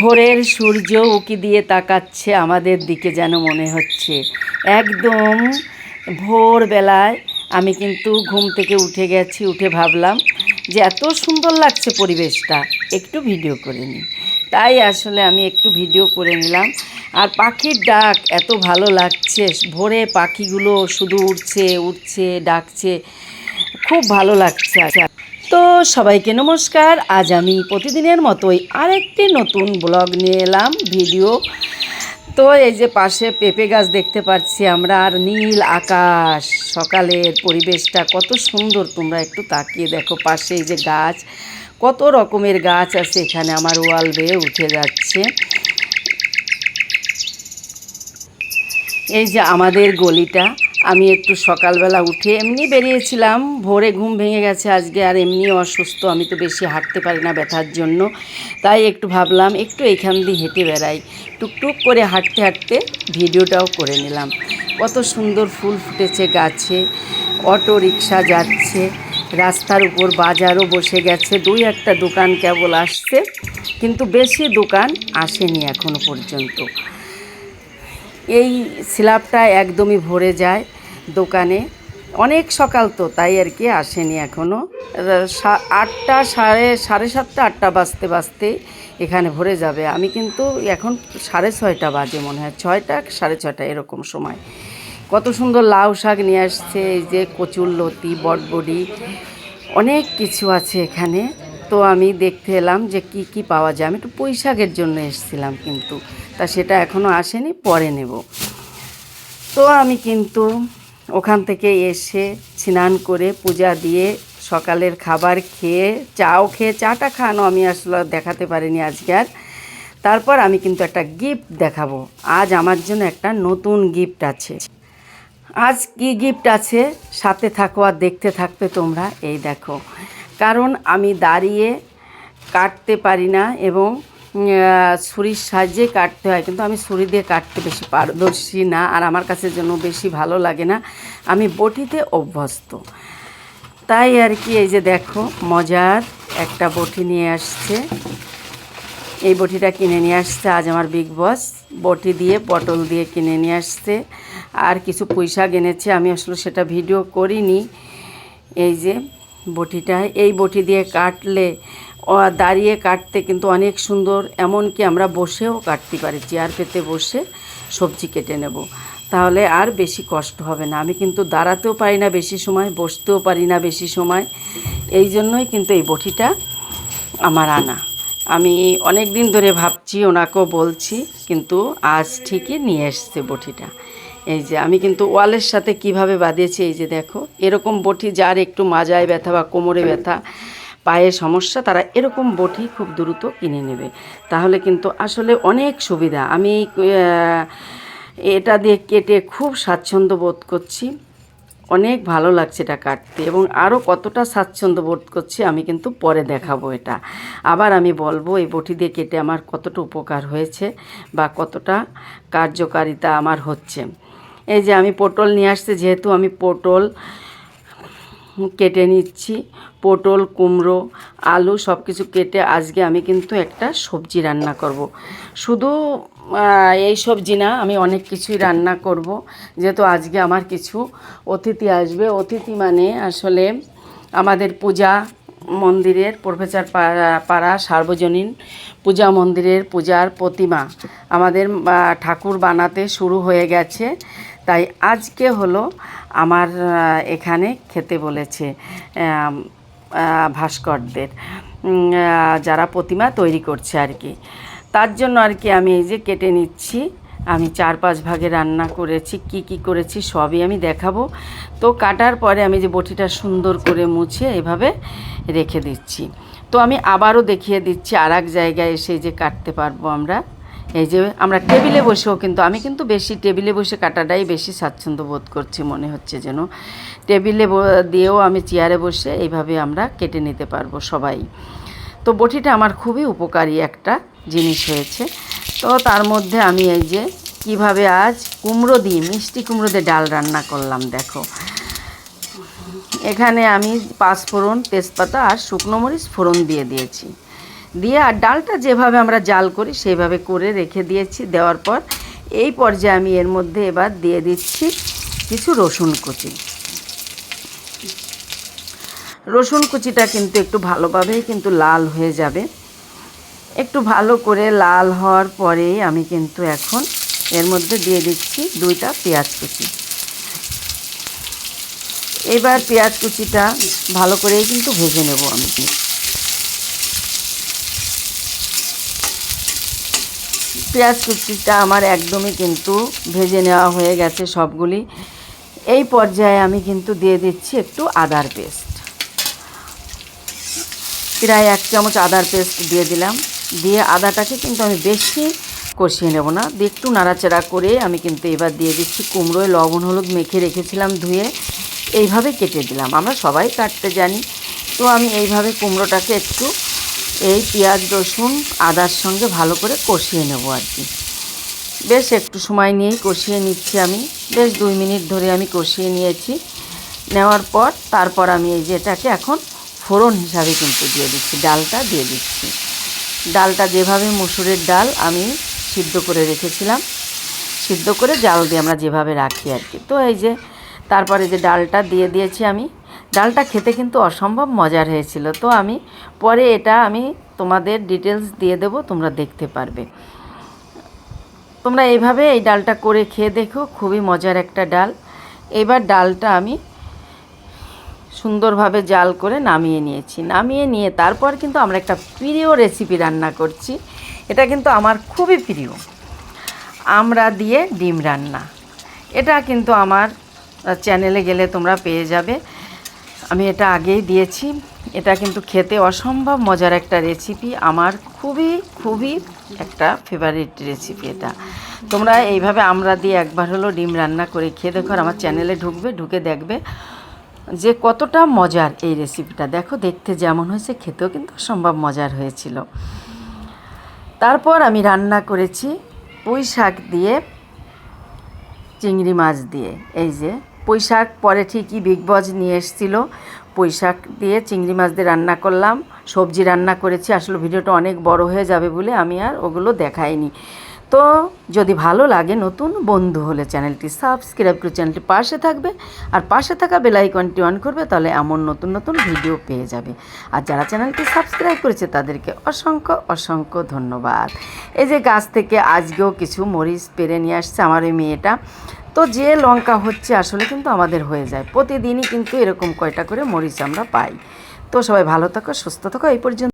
ভোরের সূর্য উকি দিয়ে তাকাচ্ছে আমাদের দিকে যেন মনে হচ্ছে। একদম ভোরবেলায় আমি কিন্তু ঘুম থেকে উঠে গেছি, উঠে ভাবলাম যে এত সুন্দর লাগছে পরিবেশটা, একটু ভিডিও করে নিই। তাই আসলে আমি একটু ভিডিও করে নিলাম। আর পাখির ডাক এত ভালো লাগছে, ভোরে পাখিগুলো শুধু উঠছে উঠছে ডাকছে, খুব ভালো লাগছে। সবাইকে নমস্কার। আজ আমি প্রতিদিনের মতোই আরেকটি নতুন ব্লগ নিয়ে এলাম, ভিডিও। তো এই যে পাশে পেঁপে গাছ দেখতে পাচ্ছি আমরা, আর নীল আকাশ। সকালের পরিবেশটা কত সুন্দর, তোমরা একটু তাকিয়ে দেখো পাশে এই যে গাছ। কত রকমের গাছ আছে এখানে, আমার ওয়াল বেয়ে উঠে যাচ্ছে। এই যে আমাদের গলিটা আমি একটু সকালবেলা উঠে এমনি বেরিয়েছিলাম, ভোরে ঘুম ভেঙে গেছে আজকে আর এমনি অসুস্থ, আমি তো বেশি হাঁটতে পারি না ব্যথার জন্য। তাই একটু ভাবলাম একটু এখান দিয়ে হেঁটে বেড়াই। টুকটুক করে হাঁটতে হাঁটতে ভিডিওটাও করে নিলাম। কত সুন্দর ফুল ফুটেছে গাছে, অটো রিক্সা যাচ্ছে, রাস্তার উপর বাজারও বসে গেছে, দুই একটা দোকান কেবল আসছে, কিন্তু বেশি দোকান আসেনি এখনও পর্যন্ত। এই স্ল্যাবটা একদমই ভরে যায় দোকানে। অনেক সকাল তো, তাই আর কি আসেনি এখনও আটটা সাড়ে সাড়ে সাতটা, আটটা বাজতে বাজতে এখানে ভরে যাবে। আমি কিন্তু এখন সাড়ে ছয়টা বাজে মনে হয়, ছয়টা সাড়ে ছয়টা এরকম সময়। কত সুন্দর লাউ শাক নিয়ে আসছে, এই যে কচুর লতি, বটবডি, অনেক কিছু আছে এখানে। তো আমি দেখতে এলাম যে কি কি পাওয়া যায়। আমি একটু শাকের জন্য এসেছিলাম কিন্তু, তা সেটা এখনও আসেনি, পরে নেব। তো আমি কিন্তু ওখান থেকে এসে স্নান করে পূজা দিয়ে সকালের খাবার খেয়ে, চাও খেয়ে, চাটা খাওয়ানো আমি আসলে দেখাতে পারিনি আজকে আর। তারপর আমি কিন্তু একটা গিফট দেখাবো। আজ আমার জন্য একটা নতুন গিফট আছে। আজ কি গিফট আছে? সাথে থাকো আর দেখতে থাকবে তোমরা। এই দেখো। কারণ আমি দাঁড়িয়ে কাটতে পারি না এবং ছুরির সাহায্যে কাটতে হয়। কিন্তু আমি ছুরি দিয়ে কাটতে বেশি পারদর্শী না আর আমার কাছে যেন বেশি ভালো লাগে না। আমি বটিতে অভ্যস্ত। তাই আর কি, এই যে দেখো, মজার একটা বটি নিয়ে আসছে। এই বটিটা কিনে নিয়ে আসছে আজ আমার বিগ বস বটি দিয়ে, পটল দিয়ে কিনে নিয়ে আসছে। আর কিছু পয়সা এনেছে। আমি আসলে সেটা ভিডিও করিনি। এই যে বটিটা। এই বটি দিয়ে কাটলে দাঁড়িয়ে কাটতে কিন্তু অনেক সুন্দর। এমনকি আমরা বসেও কাটতে পারি, চেয়ার পেতে বসে সবজি কেটে নেব। তাহলে আর বেশি কষ্ট হবে না। আমি কিন্তু দাঁড়াতেও পারি না বেশি সময়, বসতেও পারি না বেশি সময়। এই জন্যই কিন্তু এই বটিটা আমার আনা। আমি অনেক দিন ধরে ভাবছি, ওনাকেও বলছি, কিন্তু আজ ঠিকই নিয়ে এসছে বটিটা। এই যে আমি কিন্তু ওয়ালের সাথে কীভাবে বাঁধিয়েছি, এই যে দেখো, এরকম বটি যার একটু মাজায় ব্যথা বা কোমরে ব্যথা, পায়ে সমস্যা, তারা এরকম বটি খুব দ্রুত কিনে নেবে। তাহলে কিন্তু আসলে অনেক সুবিধা। আমি এটা দিয়ে কেটে খুব স্বাচ্ছন্দ্য বোধ করছি। অনেক ভালো লাগছে এটা কাটতে এবং আরও কতটা স্বাচ্ছন্দ্য বোধ করছি আমি কিন্তু পরে দেখাবো এটা। আবার আমি বলব, এই বটি দিয়ে কেটে আমার কতটা উপকার হয়েছে বা কতটা কার্যকারিতা আমার হচ্ছে। এই যে আমি পটল নিয়ে আসছে, যেহেতু আমি পটল কেটে নিচ্ছি, পটল, কুমড়ো, আলু সব কিছু কেটে আজকে আমি কিন্তু একটা সবজি রান্না করব। শুধু এই সবজি না, আমি অনেক কিছুই রান্না করব। যেহেতু আজকে আমার কিছু অতিথি আসবে। অতিথি মানে আসলে আমাদের পূজা মন্দিরের প্রফেসর পাড়া সার্বজনীন পূজা মন্দিরের পূজার প্রতিমা। আমাদের ঠাকুর বানাতে শুরু হয়ে গেছে। তাই আজকে হলো আমার এখানে খেতে বলেছে ভাস্করদের যারা প্রতিমা তৈরি করছে আর কি। তার জন্য আর কি আমি এই যে কেটে নিচ্ছি, আমি চার পাঁচ ভাগে রান্না করেছি, কি কি করেছি সবই আমি দেখাবো। তো কাটার পরে আমি যে বটিটা সুন্দর করে মুছে এভাবে রেখে দিচ্ছি। তো আমি আবারও দেখিয়ে দিচ্ছি আর এক জায়গায় এসে যে কাটতে পারব আমরা। এই যে আমরা টেবিলে বসেও কিন্তু, আমি কিন্তু বেশি টেবিলে বসে কাটাটাই বেশি স্বাচ্ছন্দ্য বোধ করছি মনে হচ্ছে যেন। টেবিলে দিয়েও আমি চেয়ারে বসে এইভাবে আমরা কেটে নিতে পারব সবাই। তো বটিটা আমার খুবই উপকারী একটা জিনিস হয়েছে। তো তার মধ্যে আমি এই যে কীভাবে আজ কুমড়ো দিয়ে, মিষ্টি কুমড়ো দিয়ে ডাল রান্না করলাম, দেখো। এখানে আমি পাঁচ ফোড়ন তেজপাতা আর শুকনো মরিচ ফোড়ন দিয়ে দিয়েছি। দিয়ে আর ডালটা যেভাবে আমরা জাল করি, সেইভাবে করে রেখে দিয়েছি। দেওয়ার পর এই পর্যায়ে আমি এর মধ্যে এবার দিয়ে দিচ্ছি কিছু রসুন কুচি। রসুন কুচিটা কিন্তু একটু ভালোভাবেই কিন্তু লাল হয়ে যাবে। একটু ভালো করে লাল হওয়ার পরেই আমি কিন্তু এখন এর মধ্যে দিয়ে দিচ্ছি দুইটা পেঁয়াজ কুচি। এবার পেঁয়াজ কুচিটা ভালো করেই কিন্তু ভেজে নেব আমি। পেঁয়াজ কুচিটা আমার একদমই কিন্তু ভেজে নেওয়া হয়ে গেছে সবগুলি। এই পর্যায়ে আমি কিন্তু দিয়ে দিচ্ছি একটু আদার পেস্ট। প্রায় এক চামচ আদার পেস্ট দিয়ে দিলাম। দিয়ে আদাটাকে কিন্তু আমি বেশি কষিয়ে নেব না। দিয়ে একটু নাড়াচাড়া করে আমি কিন্তু এবার দিয়ে দিচ্ছি কুমড়োয় লবণ, হলুদ মেখে রেখেছিলাম ধুয়ে। এইভাবে কেটে দিলাম। আমরা সবাই কাটতে জানি। তো আমি এইভাবে কুমড়োটাকে একটু এই পেঁয়াজ, রসুন, আদার সঙ্গে ভালো করে কষিয়ে নেব আর কি। বেশ একটু সময় নিয়েই কষিয়ে নিচ্ছি আমি। বেশ দুই মিনিট ধরে আমি কষিয়ে নিয়েছি। নেওয়ার পর তারপর আমি এই যেটাকে এখন ফোড়ন হিসাবে কিন্তু দিয়ে দিচ্ছি, ডালটা দিয়ে দিচ্ছি। ডালটা যেভাবে মুসুরের ডাল আমি সিদ্ধ করে রেখেছিলাম, সিদ্ধ করে জাল দিয়ে আমরা যেভাবে রাখি আর কি। তো এই যে তারপরে যে ডালটা দিয়ে দিয়েছি আমি ডালটা খেতে কিন্তু অসম্ভব মজার হয়েছিল। তো আমি পরে এটা আমি তোমাদের ডিটেলস দিয়ে দেব, তোমরা দেখতে পারবে। তোমরা এইভাবে এই ডালটা করে খেয়ে দেখো, খুবই মজার একটা ডাল। এবার ডালটা আমি সুন্দরভাবে জাল করে নামিয়ে নিয়েছি। নামিয়ে নিয়ে তারপর কিন্তু আমরা একটা প্রিয় রেসিপি রান্না করছি। এটা কিন্তু আমার খুবই প্রিয়। আমরা দিয়ে ডিম রান্না। এটা কিন্তু আমার চ্যানেলে গেলে তোমরা পেয়ে যাবে। আমি এটা আগেই দিয়েছি। এটা কিন্তু খেতে অসম্ভব মজার একটা রেসিপি আমার খুবই খুবই একটা ফেভারিট রেসিপি এটা। তোমরা এইভাবে আমরা দিয়ে একবার হলো ডিম রান্না করে খেয়ে দেখো আমার চ্যানেলে ঢুকবে, ঢুকে দেখবে যে কতটা মজার এই রেসিপিটা দেখো দেখতে যেমন হয়েছে, খেতেও কিন্তু অসম্ভব মজার হয়েছিল। তারপর আমি রান্না করেছি পুঁই শাক দিয়ে, চিংড়ি মাছ দিয়ে। এই যে পুঁই শাক পরে ঠিকই বিগ বজ নিয়ে এসেছিল। পুঁই শাক দিয়ে চিংড়ি মাছ দিয়ে রান্না করলাম। সবজি রান্না করেছি। আসলে ভিডিওটা অনেক বড় হয়ে যাবে বলে আমি আর ওগুলো দেখাইনি। তো যদি ভালো লাগে নতুন বন্ধু হলে চ্যানেলটি সাবস্ক্রাইব করে চ্যানেলটি পাশে থাকবে। আর পাশে থাকা বেল আইকনটি অন করবে তাহলে এমন নতুন নতুন ভিডিও পেয়ে যাবে। আর যারা চ্যানেলটি সাবস্ক্রাইব করেছে তাদেরকে অসংখ্য অসংখ্য ধন্যবাদ। এই যে গাছ থেকে আজকেও কিছু মরিচ পেরে নিয়ে আসছে আমার ওই মেয়েটা। তো যে লঙ্কা হচ্ছে আসলে কিন্তু আমাদের হয়ে যায়। প্রতিদিনই কিন্তু এরকম কয়টা করে মরিচ আমরা পাই। তো সবাই ভালো থাকো, সুস্থ থাকো, এই পর্যন্ত